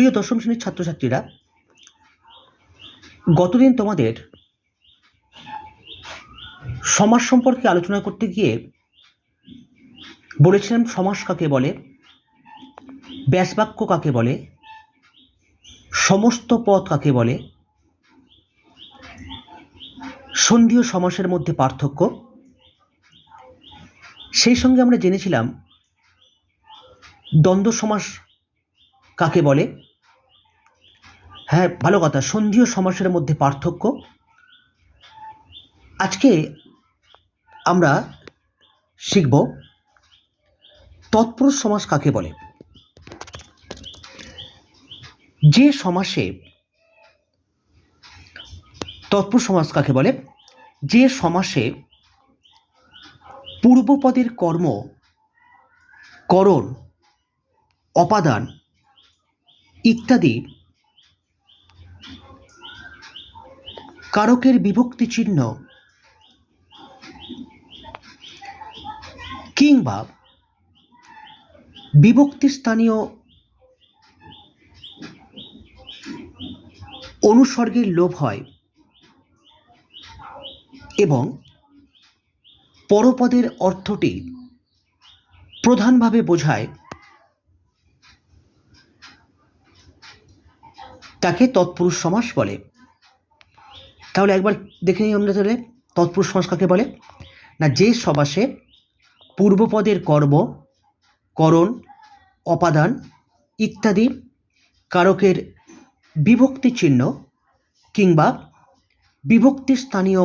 প্রিয় দশম শ্রেণির ছাত্রছাত্রীরা, গতদিন তোমাদের সমাজ সম্পর্কে আলোচনা করতে গিয়ে বলেছিলাম, সমাজ কাকে বলে ব্যাসবাক্য কাকে বলে, সমস্ত পদ কাকে বলে, সন্ধিও সমাসের মধ্যে পার্থক্য। সেই সঙ্গে আমরা জেনেছিলাম, দ্বন্দ্ব সমাস কাকে বলে হ্যাঁ ভালো কথা। সন্ধিও সমাসের মধ্যে পার্থক্য। আজকে আমরা শিখব তৎপুরুষ সমাস কাকে বলে? যে সমাসে তৎপুরুষ সমাস কাকে বলে? যে সমাসে পূর্বপদের কর্ম করণ, অপাদান ইত্যাদি কারকের বিভক্তি চিহ্ন। কিংবা বিভক্তি স্থানীয় অনুসর্গের লোভ হয় এবং পরপদের অর্থটি প্রধানভাবে বোঝায় তাকে তৎপুরুষ সমাস বলে। তাহলে একবার দেখে নিই আমরা তাহলে, তৎপুরুষ সমাস কাকে বলে? না যে সমাসে পূর্বপদের কর্ম, করণ, অপাদান ইত্যাদি কারকের বিভক্তি চিহ্ন কিংবা বিভক্তি স্থানীয়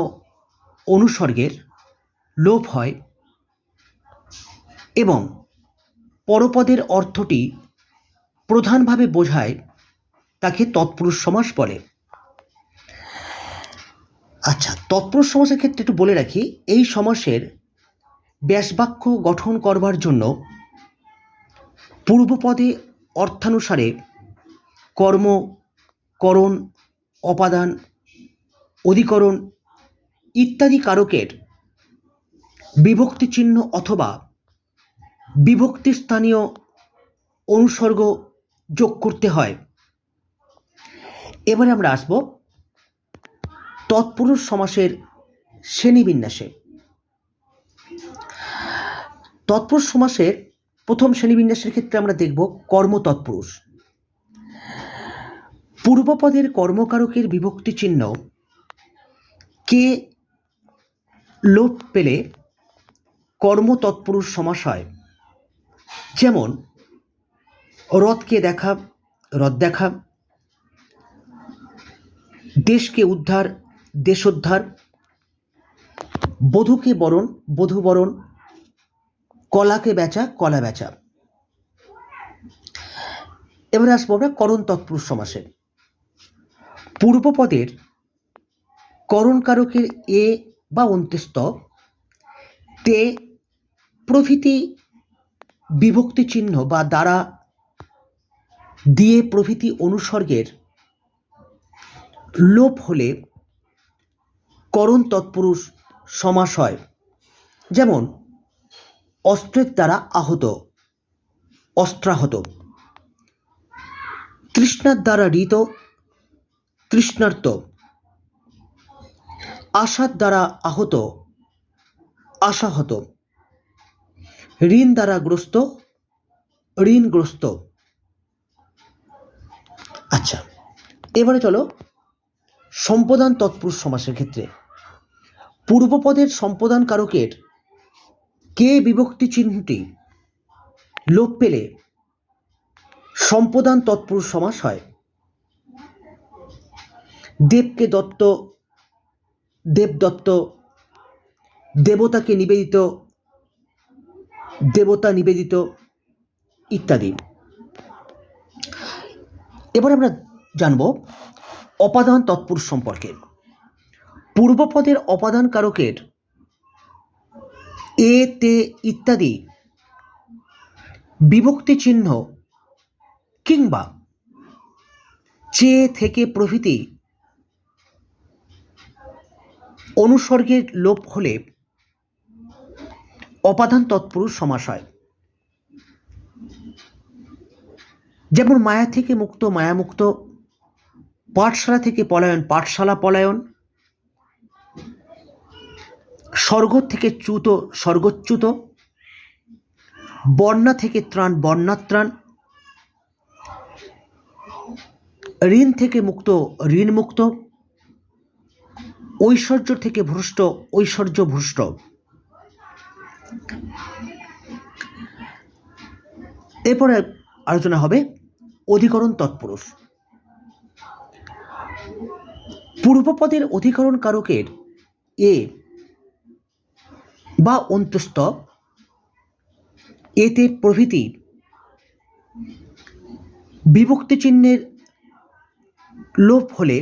অনুসর্গের লোপ হয় এবং পরপদের অর্থটি প্রধানভাবে বোঝায় তাকে তৎপুরুষ সমাস বলে। আচ্ছা তৎপুরুষ সমাসের ক্ষেত্রে একটু বলে রাখি, এই সমাসের ব্যাসবাক্য গঠন করবার জন্য পূর্বপদে অর্থানুসারে কর্ম, করণ, অপাদান, অধিকরণ ইত্যাদি কারকের বিভক্তি চিহ্ন অথবা বিভক্তি স্থানীয় অনুসর্গ যোগ করতে হয়। এবারে আমরা আসব তৎপুরুষ সমাসের শ্রেণীবিন্যাসে। তৎপুরুষ সমাসের প্রথম শ্রেণীবিন্যাসের ক্ষেত্রে আমরা দেখব কর্ম তৎপুরুষ পূর্বপদের কর্মকারকের বিভক্তি চিহ্ন কে লোপ পেলে কর্ম তৎপুরুষ সমাস হয়। যেমন, রথকে দেখা, রথ দেখা, দেশকে উদ্ধার দেশোদ্ধার, বধূকে বরণ, বধূ বরণ, কলাকে বেচা, কলা বেচা। এবারে আসব আমরা করণ তৎপুরুষ সমাসে। পূর্বপদের করণকারকের এ বা অন্ত্যস্ত, তে প্রভৃতি বিভক্তি চিহ্ন বা দ্বারা দিয়ে প্রভৃতি অনুসর্গের লোপ হলে করণ তৎপুরুষ সমাস হয়। যেমন, অস্ত্রের দ্বারা আহত, অস্ত্রাহত। তৃষ্ণার দ্বারা ঋত, তৃষ্ণার্ত। আশার দ্বারা আহত, আশাহত। ঋণ দ্বারা গ্রস্ত, ঋণগ্রস্ত। আচ্ছা এবারে চলো সম্পদান তৎপুরুষ সমাসের ক্ষেত্রে। পূর্বপদের সম্পদান কারকের কে বিভক্তি চিহ্নটি লোপ পেলে সম্পদান তৎপুরুষ সমাস হয়? দেবকে দত্ত, দেবদত্ত, দেবতাকে নিবেদিত, দেবতা নিবেদিত ইত্যাদি। এবার আমরা জানব অপাদান তৎপুরুষ সম্পর্কে। পূর্বপদের অপাদান কারকের এ, তে ইত্যাদি বিভক্তি চিহ্ন কিংবা চে থেকে প্রভৃতি অনুসর্গের লোপ হলে অপাদান তৎপুরুষ সমাস হয়। যেমন মায়া থেকে মুক্ত, মায়ামুক্ত, পাঠশালা থেকে পলায়ন, পাঠশালা পলায়ন স্বর্গ থেকে চ্যুত, স্বর্গচ্যুত, বন্যা থেকে ত্রাণ, বন্যাত্রাণ, ঋণ থেকে মুক্ত ঋণ মুক্ত ঐশ্বর্য থেকে ভ্রষ্ট ঐশ্বর্য ভ্রষ্ট এরপরে আলোচনা হবে অধিকরণ তৎপুরুষ। পূর্বপদের অধিকরণ কারকের এ বা অন্তস্থ এতে প্রভৃতি বিভক্তি চিহ্নের লোপ হলে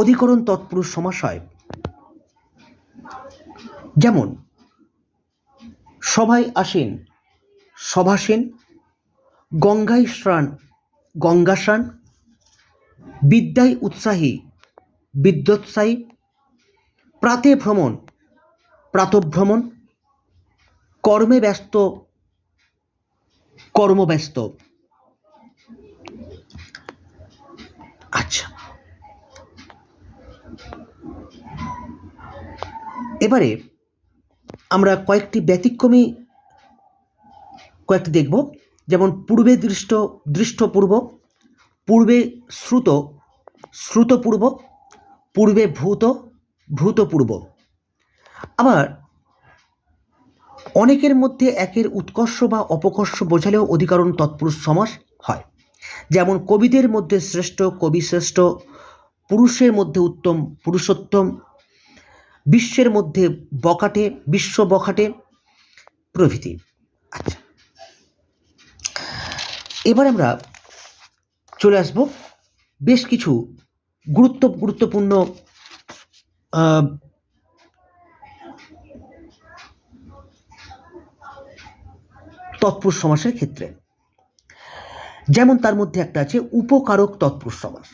অধিকরণ তৎপুরুষ সমাস হয়। যেমন, সভায় আসেন সভাসেন, গঙ্গায় স্নান গঙ্গা স্নান বিদ্যায় উৎসাহী, বিদ্যোৎসাহী, প্রাতে ভ্রমণ প্রাতভ্রমণ, কর্মে ব্যস্ত, কর্মব্যস্ত। আচ্ছা। এবারে আমরা কয়েকটি ব্যতিক্রমী কয়েকটি দেখব। যেমন পূর্বে দৃষ্ট, দৃষ্টপূর্ব, পূর্বে শ্রুত, শ্রুতপূর্ব, পূর্বে ভূত, ভূতপূর্ব। আবার অনেকের মধ্যে একের উৎকর্ষ বা অপকর্ষ বোঝালেও অধিকরণ তৎপুরুষ সমাস হয়। যেমন কবিদের মধ্যে শ্রেষ্ঠ, কবি শ্রেষ্ঠ, পুরুষের মধ্যে উত্তম, পুরুষোত্তম, বিশ্বের মধ্যে বকাটে, বিশ্ব বখাটে প্রভৃতি। আচ্ছা। এবার আমরা চলে আসব বেশ কিছু গুরুত্ব গুরুত্বপূর্ণ তৎপুরুষ সমাসের ক্ষেত্রে। যেমন তার মধ্যে একটা আছে উপকারক তৎপুরুষ সমাস।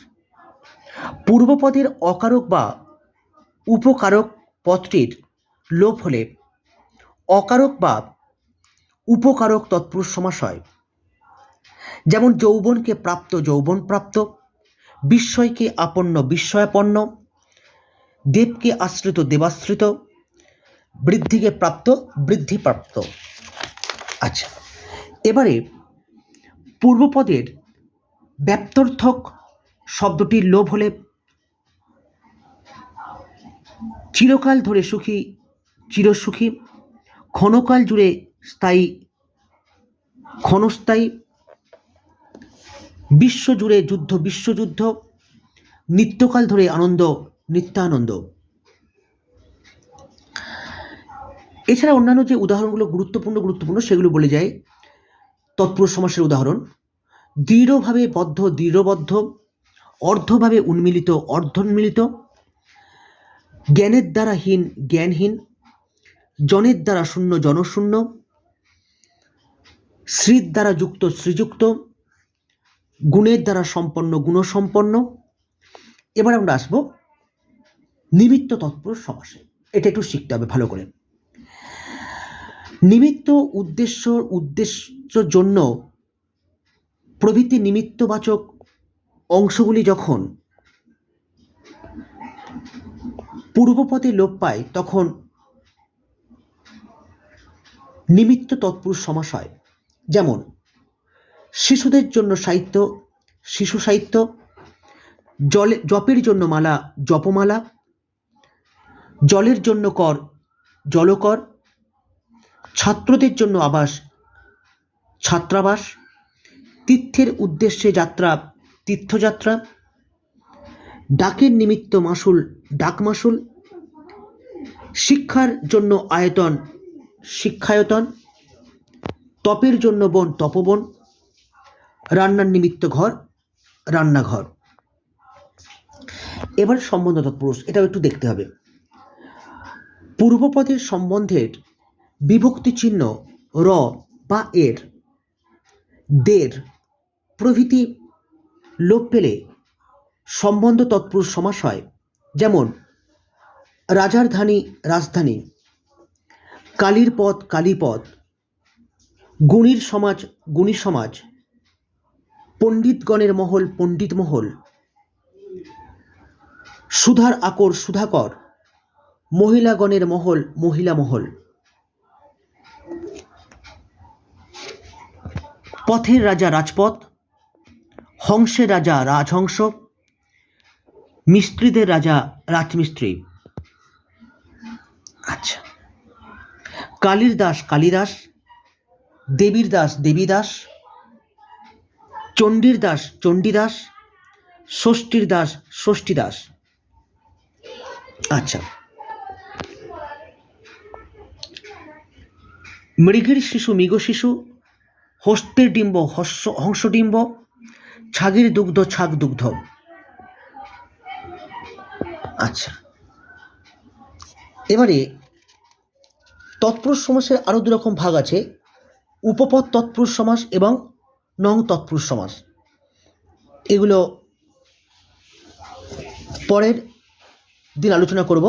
পূর্বপদের অকারক বা উপকারক পদটির লোপ হলে অকারক বা উপকারক তৎপুরুষ সমাস হয়। যেমন যৌবনকে প্রাপ্ত যৌবন প্রাপ্ত, বিস্ময়কে আপন্ন বিস্ময়াপন্ন, দেবকে আশ্রিত দেবাশ্রিত, বৃদ্ধিকে প্রাপ্ত বৃদ্ধিপ্রাপ্ত। আচ্ছা। এবারে পূর্বপদের ব্যপ্তর্থক শব্দটির লোভ হলে চিরকাল ধরে সুখী, চিরসুখী, ক্ষণকাল জুড়ে স্থায়ী, ক্ষণস্থায়ী, বিশ্বজুড়ে যুদ্ধ, বিশ্বযুদ্ধ, নিত্যকাল ধরে আনন্দ, নিত্যানন্দ। এছাড়া অন্যান্য যে উদাহরণগুলো, গুরুত্বপূর্ণ গুরুত্বপূর্ণ, সেগুলো বলে যায় তৎপুরুষ সমাসের উদাহরণ। দৃঢ়ভাবে বদ্ধ, দৃঢ়বদ্ধ, অর্ধভাবে উন্মিলিত, অর্ধোন্মিলিত, জ্ঞানের দ্বারা হীন, জ্ঞানহীন, জনের দ্বারা শূন্য, জনশূন্য শ্রীর দ্বারা যুক্ত, শ্রীযুক্ত, গুণের দ্বারা সম্পন্ন, গুণসম্পন্ন। এবার আমরা আসব নিমিত্ত তৎপুরুষ সমাসে এটা একটু শিখতে হবে ভালো করে। নিমিত্ত উদ্দেশ্য উদ্দেশ্য জন্য প্রভৃতি নিমিত্তবাচক অংশগুলি যখন পূর্বপদে লোপ পায়, তখন নিমিত্ত তৎপুরুষ সমাস হয়। যেমন, শিশুদের জন্য সাহিত্য, শিশু সাহিত্য, জলে, জপের জন্য মালা, জপমালা, জলের জন্য কর, জলকর ছাত্রদের জন্য আবাস, ছাত্রাবাস, তীর্থের উদ্দেশ্যে যাত্রা, তীর্থযাত্রা, ডাকের নিমিত্ত মাসুল, ডাক মাসুল, শিক্ষার জন্য আয়তন, শিক্ষায়তন, তপের জন্য বন, তপবন, রান্নার নিমিত্ত ঘর, রান্নাঘর। এবার সম্বন্ধ তৎপুরুষ, এটাও একটু দেখতে হবে। পূর্বপদের সম্বন্ধের বিভক্তি চিহ্ন র বা এর। দের প্রভৃতি লোপ পেলে সম্বন্ধ তৎপুরুষ সমাস হয়, যেমন, রাজার ধানী রাজধানী, কালীর পদ কালীপদ, গুণীর সমাজ গুণী সমাজ, পণ্ডিতগণের মহল পণ্ডিত মহল, সুধার আকর সুধাকর, মহিলাগণের মহল মহিলা মহল। পথের রাজা রাজপথ, হংসের রাজা রাজহংস, মিস্ত্রিদের রাজা রাজমিস্ত্রি। আচ্ছা। কালীর দাস কালিদাস, দেবীর দাস দেবীদাস, চণ্ডীর দাস চণ্ডীদাস, ষষ্ঠীর দাস ষষ্ঠীদাস। আচ্ছা। মৃগের শিশু মৃগ শিশু হস্তের ডিম্ব, হস্য হংসডিম্ব ছাগির দুগ্ধ, ছাগ দুগ্ধ। আচ্ছা। এবারে তৎপুরুষ সমাসের আরও দু রকম ভাগ আছে, উপপদ তৎপুরুষ সমাস এবং নং তৎপুরুষ সমাস। এগুলো পরের দিন আলোচনা করব।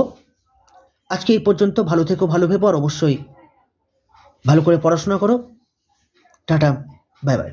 আজকে এই পর্যন্ত ভালো থেকো, ভালো ভেবো, আর অবশ্যই ভালো করে পড়াশোনা করো। Tata bye bye.